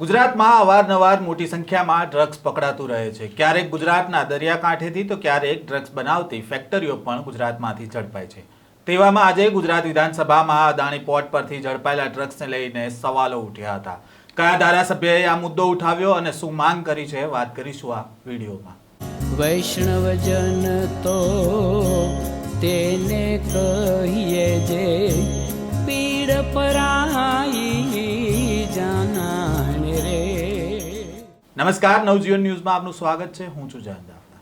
ગુજરાતમાં અવારનવાર મોટી સંખ્યામાં ડ્રગ્સ પકડાતું રહે છે. ક્યારેક ગુજરાતના દરિયાકાંઠેથી તો ક્યારેક ડ્રગ્સ બનાવતી ફેક્ટરીઓ પણ ગુજરાતમાંથી ઝડપાય છે. તેવામાં આજે ગુજરાત વિધાનસભામાં અદાણી પોર્ટ પરથી ઝડપાયેલા ડ્રગ્સને લઈને સવાલો ઉઠ્યા હતા. કયા ધારાસભ્યએ આ મુદ્દો ઉઠાવ્યો અને શું માંગ કરી છે વાત કરીશું આ વિડીયોમાં. વૈષ્ણવજન તો તેને કહીએ જે પીડ પરાઈ નમસ્કાર, નવજીવન ન્યૂઝમાં આપનું સ્વાગત છે. હું છું જયંત દાફના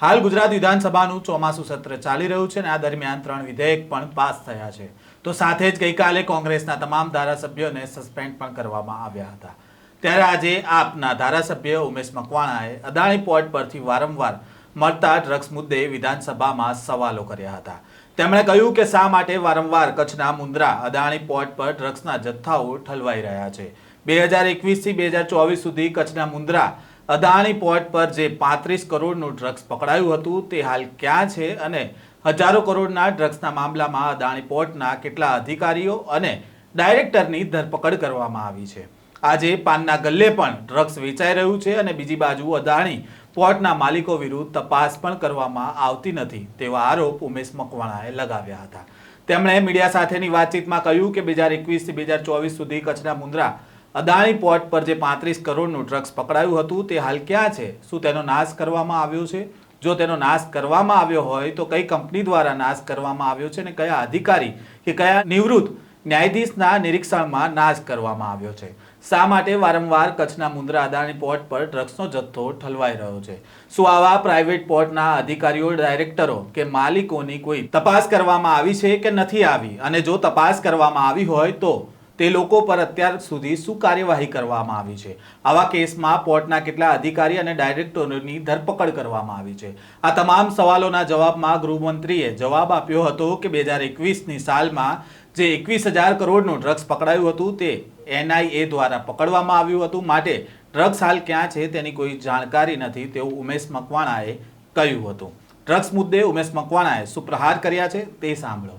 હાલ ગુજરાત વિધાનસભાનું ચોમાસું સત્ર ચાલી રહ્યું છે અને આ દરમિયાન ત્રણ વિધેયક પણ પાસ થયા છે. તો સાથે જ ગઈકાલે કોંગ્રેસના તમામ ધારાસભ્યોને સસ્પેન્ડ પણ કરવામાં આવ્યા હતા. ત્યારે આજે આપના ધારાસભ્ય ઉમેશ મકવાણાએ અદાણી પોર્ટ પરથી વારંવાર મળતા ડ્રગ્સ મુદ્દે વિધાનસભામાં સવાલો કર્યા હતા. તેમણે કહ્યું કે શા માટે વારંવાર કચ્છના મુન્દ્રા અદાણી પોર્ટ પર ડ્રગ્સના જથ્થાઓ ઠલવાઈ રહ્યા છે. બે હજાર એકવીસથી બે હજાર ચોવીસ સુધી કચ્છના મુન્દ્રા અદાણી પોર્ટ પર જે પાંત્રીસ કરોડનું ડ્રગ્સ પકડાયું હતું, તે હાલ ક્યાં છે અને હજારો કરોડના ડ્રગ્સના મામલામાં અદાણી પોર્ટના કેટલા અધિકારીઓ અને ડાયરેક્ટરની ધરપકડ કરવામાં આવી છે. આજે પાનના ગલ્લે પણ ડ્રગ્સ વેચાઈ રહ્યું છે અને બીજી બાજુ અદાણી પોર્ટના માલિકો વિરુદ્ધ તપાસ પણ કરવામાં આવતી નથી, તેવા આરોપ ઉમેશ મકવાણાએ લગાવ્યા હતા. તેમણે મીડિયા સાથેની વાતચીતમાં કહ્યું કે બે હજાર એકવીસથી બે હજાર ચોવીસ સુધી કચ્છના મુન્દ્રા અદાણી પોર્ટ પર જે પાંત્રીસ કરોડનું ડ્રગ્સ પકડાયું હતું, તે હાલ ક્યાં છે? શું તેનો નાશ કરવામાં આવ્યો છે? જો તેનો નાશ કરવામાં આવ્યો હોય, તો કઈ કંપની દ્વારા નાશ કરવામાં આવ્યો છે અને કયા અધિકારી કે કયા નિવૃત્ત ન્યાયાધીશના નિરીક્ષણમાં નાશ કરવામાં આવ્યો છે? શા માટે વારંવાર કચ્છના મુન્દ્રા અદાણી પોર્ટ પર ડ્રગ્સનો જથ્થો ઠલવાઈ રહ્યો છે? શું આવા પ્રાઇવેટ પોર્ટના અધિકારીઓ, ડાયરેક્ટરો કે માલિકોની કોઈ તપાસ કરવામાં આવી છે કે નથી આવી? અને જો તપાસ કરવામાં આવી હોય તો તે લોકો પર અત્યાર સુધી શું કાર્યવાહી કરવામાં આવી છે? આવા કેસમાં પોર્ટના કેટલા અધિકારી અને ડાયરેક્ટરોની ધરપકડ કરવામાં આવી છે? આ તમામ સવાલોના જવાબમાં ગૃહમંત્રીએ જવાબ આપ્યો હતો કે બે હજાર એકવીસની સાલમાં જે એકવીસ હજાર કરોડનું ડ્રગ્સ પકડાયું હતું તે એનઆઈએ દ્વારા પકડવામાં આવ્યું હતું. માટે ડ્રગ્સ હાલ ક્યાં છે તેની કોઈ જાણકારી નથી, તેવું ઉમેશ મકવાણાએ કહ્યું હતું. ડ્રગ્સ મુદ્દે ઉમેશ મકવાણાએ શું પ્રહાર કર્યા છે, તે સાંભળો.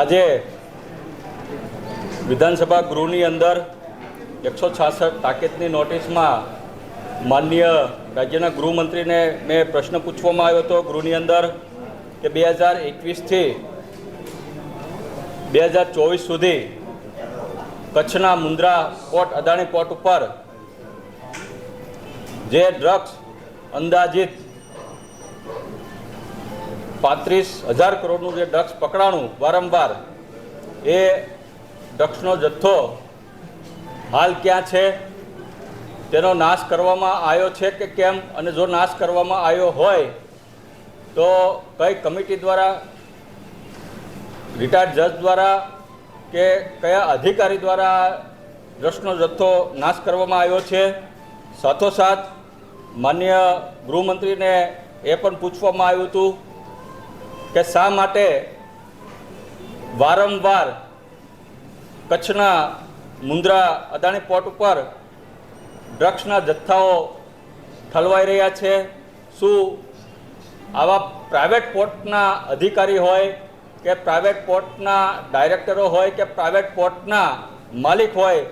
આજે વિધાનસભા ગૃહની અંદર એકસો છાસઠ તાકીદની નોટિસમાં માનનીય રાજ્યના ગૃહમંત્રીને મેં પ્રશ્ન પૂછવામાં આવ્યો હતો ગૃહની અંદર કે બે હજાર એકવીસથી બે હજાર ચોવીસ સુધી કચ્છના મુન્દ્રા પોર્ટ, અદાણી પોર્ટ ઉપર જે ડ્રગ્સ અંદાજિત પાંત્રીસ હજાર કરોડનું જે ડ્રગ્સ પકડાણું વારંવાર એ ડ્રગ્સનો જથ્થો હાલ ક્યાં છે? તેનો નાશ કરવામાં આવ્યો છે કે કેમ? અને જો નાશ કરવામાં આવ્યો હોય, તો કઈ કમિટી દ્વારા, રિટાયર્ડ જજ દ્વારા કે કયા અધિકારી દ્વારા ડ્રગ્સનો જથ્થો નાશ કરવામાં આવ્યો છે? સાથોસાથ, માન્ય ગૃહમંત્રીને એ પણ પૂછવામાં આવ્યું હતું કે શા માટે વારંવાર કચ્છના મુન્દ્રા અદાણી પોર્ટ ઉપર ડ્રગ્સના જથ્થાઓ ઠલવાઈ રહ્યા છે. શું આવા પ્રાઇવેટ પોર્ટના અધિકારી હોય કે પ્રાઇવેટ પોર્ટના ડાયરેક્ટરો હોય કે પ્રાઇવેટ પોર્ટના માલિક હોય,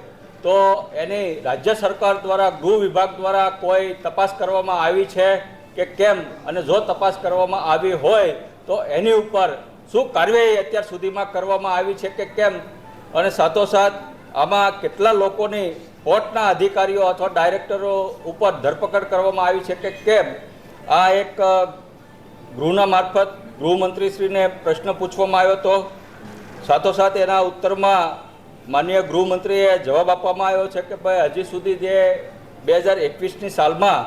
તો એની રાજ્ય સરકાર દ્વારા, ગૃહ વિભાગ દ્વારા કોઈ તપાસ કરવામાં આવી છે કે કેમ? અને જો તપાસ કરવામાં આવી હોય, તો એની ઉપર શું કાર્યવાહી અત્યાર સુધીમાં કરવામાં આવી છે કે કેમ? અને સાથોસાથ આમાં કેટલા લોકોની કોર્ટના અધિકારીઓ અથવા ડાયરેક્ટરો ઉપર ધરપકડ કરવામાં આવી છે કે કેમ, આ એક ગૃહના મારફત ગૃહમંત્રીશ્રીને પ્રશ્ન પૂછવામાં આવ્યો હતો. સાથોસાથ એના ઉત્તરમાં માન્ય ગૃહમંત્રીએ જવાબ આપવામાં આવ્યો છે કે ભાઈ હજી સુધી જે બે હજાર એકવીસની સાલમાં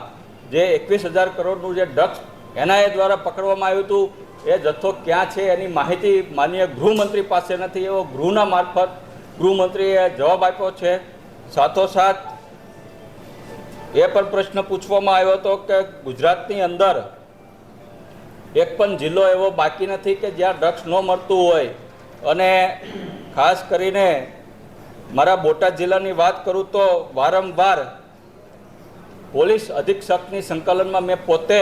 જે એકવીસ હજાર કરોડનું જે ડ્રગ્સ એનઆઈએ દ્વારા પકડવામાં આવ્યું હતું. એ જથ્થો ક્યાં છે એની માહિતી માનનીય ગૃહમંત્રી પાસે નથી. એવો ગૃહના મારફત ગૃહમંત્રીએ જવાબ આપ્યો છે. સાથોસાથ એ પણ પ્રશ્ન પૂછવામાં આવ્યો હતો કે ગુજરાતની અંદર એક પણ જિલ્લો એવો બાકી નથી કે જ્યાં ડ્રગ્સ ન મળતું હોય. અને ખાસ કરીને મારા બોટાદ જિલ્લાની વાત કરું તો વારંવાર પોલીસ અધિક્ષકની સંકલનમાં મેં પોતે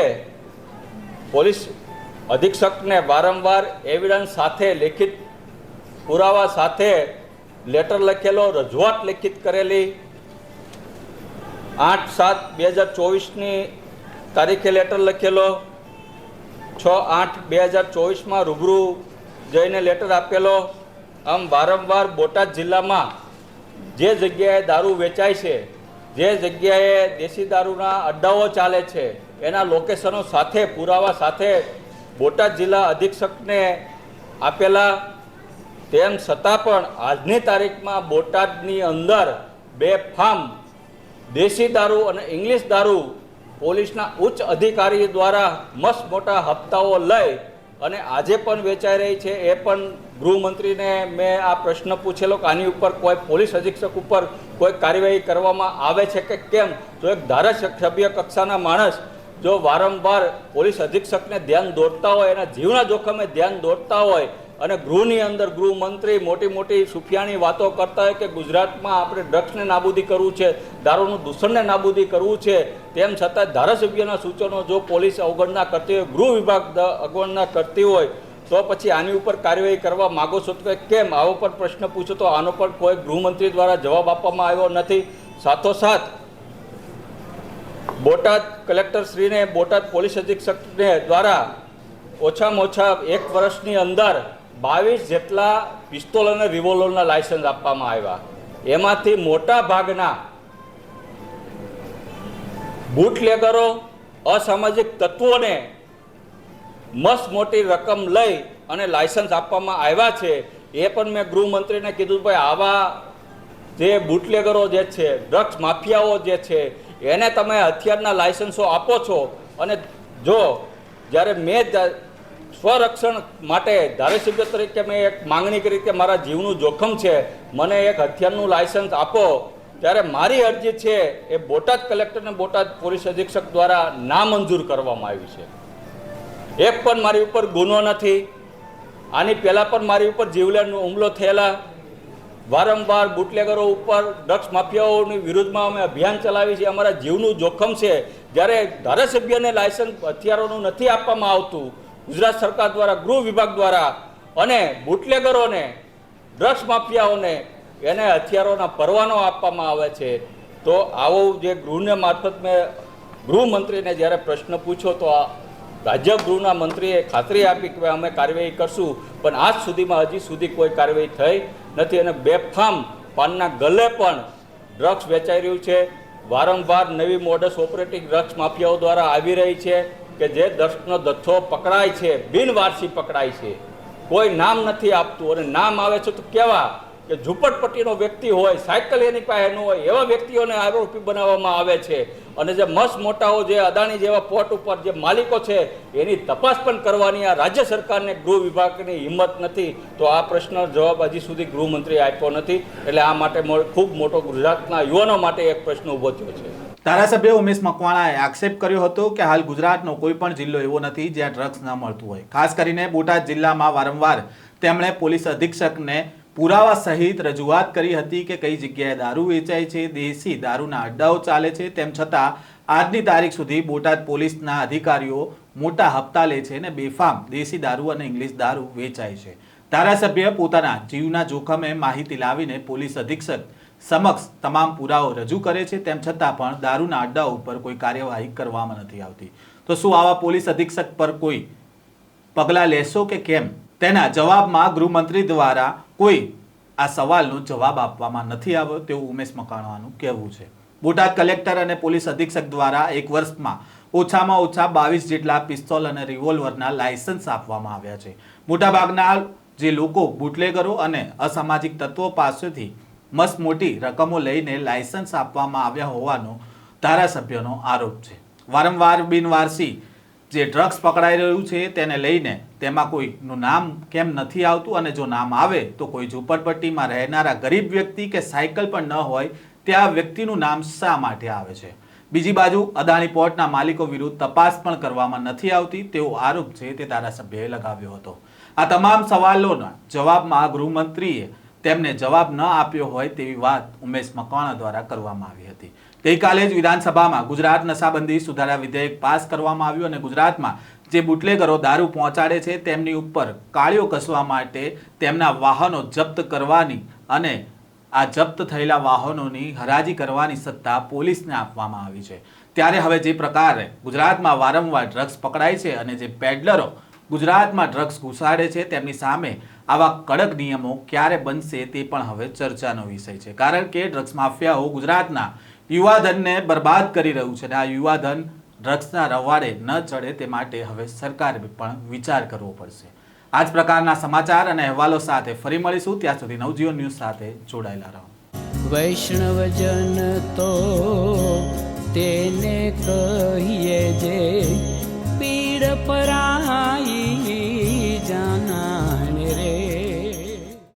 પોલીસ અધિક્ષકને વારંવાર એવિડન્સ સાથે લેખિત, પુરાવા સાથે લેટર લખેલો, રજૂઆત લેખિત કરેલી. આઠ સાત બે હજાર ચોવીસની તારીખે લેટર લખેલો. છ આઠ બે હજાર ચોવીસમાં રૂબરૂ જઈને લેટર આપેલો. આમ વારંવાર બોટાદ જિલ્લામાં જે જગ્યાએ દારૂ વેચાય છે, જે જગ્યાએ દેશી દારૂના અડ્ડાઓ ચાલે છે એના લોકેશનો સાથે, પુરાવા સાથે બોટાદ જિલ્લા અધિક્ષકને આપેલા તેમ છતાં પણ આજની તારીખમાં બોટાદની અંદર બે ફાર્મ, દેશી દારૂ અને ઇંગ્લિશ દારૂ પોલીસના ઉચ્ચ અધિકારી દ્વારા મસ્ત મોટા હપ્તાઓ લઈ અને આજે પણ વેચાઈ રહી છે. એ પણ ગૃહમંત્રીને મેં આ પ્રશ્ન પૂછેલો કે આની ઉપર કોઈ પોલીસ અધિક્ષક ઉપર કોઈ કાર્યવાહી કરવામાં આવે છે કે કેમ? તો એક ધારાસભ્ય કક્ષાના માણસ જો વારંવાર પોલીસ અધિક્ષકને ધ્યાન દોરતા હોય, એના જીવના જોખમે ધ્યાન દોરતા હોય, અને ગૃહની અંદર ગૃહમંત્રી મોટી મોટી સુફિયાની વાતો કરતા હોય કે ગુજરાતમાં આપણે ડ્રગ્સને નાબૂદી કરવું છે, દારૂનું દૂષણને નાબૂદી કરવું છે, તેમ છતાં ધારાસભ્યના સૂચનો જો પોલીસ અવગણના કરતી હોય, ગૃહ વિભાગ અવગણના કરતી હોય, તો પછી આની ઉપર કાર્યવાહી કરવા માગો છો તો કે કેમ? આવો પણ પ્રશ્ન પૂછો તો આનો પણ કોઈ ગૃહમંત્રી દ્વારા જવાબ આપવામાં આવ્યો નથી. સાથોસાથ બોટાદ કલેક્ટરશ્રીને બોટાદ પોલીસ અધિક્ષકને દ્વારા ઓછામાં ઓછા એક વર્ષની અંદર બાવીસ જેટલા પિસ્તોલ અને રિવોલ્વરના લાયસન્સ આપવામાં આવ્યા. એમાંથી મોટા ભાગના બુટલેગરો, અસામાજિક તત્વોને મસ્ત મોટી રકમ લઈ અને લાયસન્સ આપવામાં આવ્યા છે. એ પણ મેં ગૃહમંત્રીને કીધું, ભાઈ, આવા જે બુટલેગરો જે છે, ડ્રગ્સ માફિયાઓ જે છે એને તમે હથિયારના લાયસન્સો આપો છો અને જો જ્યારે મેં સ્વરક્ષણ માટે ધારાસભ્ય તરીકે મેં એક માંગણી કરી કે મારા જીવનું જોખમ છે, મને એક હથિયારનું લાયસન્સ આપો, ત્યારે મારી અરજી છે એ બોટાદ કલેક્ટર અને બોટાદ પોલીસ અધિક્ષક દ્વારા નામંજૂર કરવામાં આવી છે. એક પણ મારી ઉપર ગુનો નથી. આની પહેલાં પણ મારી ઉપર જીવલેણનો હુમલો થયેલા વારંવાર બુટલેગરો ઉપર ડ્રગ્સ માફિયાઓની વિરુદ્ધમાં અમે અભિયાન ચલાવી છે અમારા જીવનું જોખમ છે. જ્યારે ધારાસભ્યને લાયસન્સ હથિયારોનું નથી આપવામાં આવતું, ગુજરાત સરકાર દ્વારા, ગૃહ વિભાગ દ્વારા અને બુટલેગરોને, ડ્રગ્સ માફિયાઓને એને હથિયારોના પરવાનો આપવામાં આવે છે. તો આવો જે ગૃહને મારફત મેં ગૃહમંત્રીને જ્યારે પ્રશ્ન પૂછ્યો, તો આ ગૃહના મંત્રીએ ખાતરી આપી કે અમે કાર્યવાહી કરશું, પણ આજ સુધીમાં હજી સુધી કોઈ કાર્યવાહી થઈ નથી અને બેફામ પાનના ગલે પણ ડ્રગ્સ વેચાઈ રહ્યું છે. વારંવાર નવી મોડસ ઓપરેટિંગ ડ્રગ્સ માફિયાઓ દ્વારા આવી રહી છે કે જે ડ્રગ્સનો જથ્થો પકડાય છે, બિનવારસી પકડાય છે. કોઈ નામ નથી આપતું અને નામ આવે છે તો કેવા? કે ઝૂંપડપટ્ટીનો વ્યક્તિ હોય, સાયકલ એની પાસે ન હોય, એવા વ્યક્તિઓને આરોપી બનાવવામાં આવે છે. અને જે મસ્ત મોટાઓ, જે અદાણી જેવા પોર્ટ ઉપર જે માલિકો છે, એની તપાસ પણ કરવાની આ રાજ્ય સરકારને ગૃહ વિભાગની હિંમત નથી. તો આ પ્રશ્નનો જવાબ હજી સુધી ગૃહમંત્રીએ આપ્યો નથી. એટલે આ માટે ખૂબ મોટો ગુજરાતના યુવાનો માટે એક પ્રશ્ન ઊભો થયો છે. ધારાસભ્ય ઉમેશ મકવાણાએ આક્ષેપ કર્યો હતો કે હાલ ગુજરાતનો કોઈ પણ જિલ્લો એવો નથી જ્યાં ડ્રગ્સ ન મળતું હોય. ખાસ કરીને બોટાદ જિલ્લામાં વારંવાર તેમણે પોલીસ અધિક્ષકને પુરાવા સહિત રજૂઆત કરી હતી કે કઈ જગ્યાએ દારૂ વેચાય છે, દેશી દારૂના અડ્ડાઓ ચાલે છે, તેમ છતાં આજની તારીખ સુધી બોટાદ પોલીસના અધિકારીઓ મોટા હપ્તા લે છે અને બેફામ દેશી દારૂ અને ઇંગ્લિશ દારૂ વેચાય છે. ધારાસભ્ય પોતાના જીવના જોખમે માહિતી લાવીને પોલીસ અધિક્ષક સમક્ષ તમામ પુરાવો રજૂ કરે છે, તેમ છતાં પણ દારૂના અડ્ડા ઉપર કોઈ કાર્યવાહી કરવામાં નથી આવતી. તો શું આવા પોલીસ અધિક્ષક પર કોઈ પગલાં લેશો કે કેમ? તેના જવાબમાં ગૃહમંત્રી દ્વારા કોઈ આ સવાલનો જવાબ આપવામાં નથી આવ્યો તેવું ઉમેશ મકાણવાનું કહેવું છે. બોટાદ કલેક્ટર અને પોલીસ અધિક્ષક દ્વારા એક વર્ષમાં ઓછામાં ઓછા બાવીસ જેટલા પિસ્તોલ અને રિવોલ્વરના લાયસન્સ આપવામાં આવ્યા છે. મોટાભાગના જે લોકો બુટલેગરો અને અસામાજિક તત્વો પાસેથી મસ્ત મોટી રકમો લઈને લાયસન્સ આપવામાં આવ્યા હોવાનો ધારાસભ્યનો આરોપ છે. વારંવાર બિનવારસી જે ડ્રગ્સ પકડાઈ રહ્યું છે તેને લઈને તેમાં કોઈનું નામ કેમ નથી આવતું અને જો નામ આવે તો કોઈ ઝૂંપડપટ્ટીમાં રહેનારા ગરીબ વ્યક્તિ કે સાયકલ પણ ન હોય ત્યાં વ્યક્તિનું નામ શા માટે આવે છે? બીજી બાજુ, અદાણી પોર્ટના માલિકો વિરુદ્ધ તપાસ પણ કરવામાં નથી આવતી, તેવો આરોપ છે તે ધારાસભ્યએ લગાવ્યો હતો. આ તમામ સવાલોના જવાબમાં ગૃહમંત્રીએ તેમને જવાબ ન આપ્યો હોય તેવી વાત ઉમેશ મકવાણા દ્વારા કરવામાં આવી હતી. ગઈકાલે જ વિધાનસભામાં ગુજરાત નશાબંધી સુધારા વિધેયક પાસ કરવામાં આવ્યું અને ગુજરાતમાં જે બુટલેગરો દારૂ પહોંચાડે છે તેમની ઉપર કાળીઓ કસવા માટે તેમના વાહનો જપ્ત કરવાની અને આ જપ્ત થયેલા વાહનોની હરાજી કરવાની સત્તા પોલીસને આપવામાં આવી છે. ત્યારે હવે જે પ્રકારે ગુજરાતમાં વારંવાર ડ્રગ્સ પકડાય છે અને જે પેડલરો ગુજરાતમાં ડ્રગ્સ ઘુસાડે છે તેમની સામે આવા કડક નિયમો ક્યારે બનશે તે પણ હવે ચર્ચાનો વિષય છે. કારણ કે ડ્રગ્સ માફિયાઓ ગુજરાતના યુવાધનને બરબાદ કરી રહ્યું છે અને આ યુવાધન ડ્રગ્સના રવાડે ન ચડે તે માટે હવે સરકારે પણ વિચાર કરવો પડશે. આ જ પ્રકારના સમાચાર અને અહેવાલો સાથે ફરી મળીશું. ત્યાં સુધી નવજીવન ન્યૂઝ સાથે જોડાયેલા રહો. વૈષ્ણવજન તો તેને કહીએ જે પીડ પરાઈ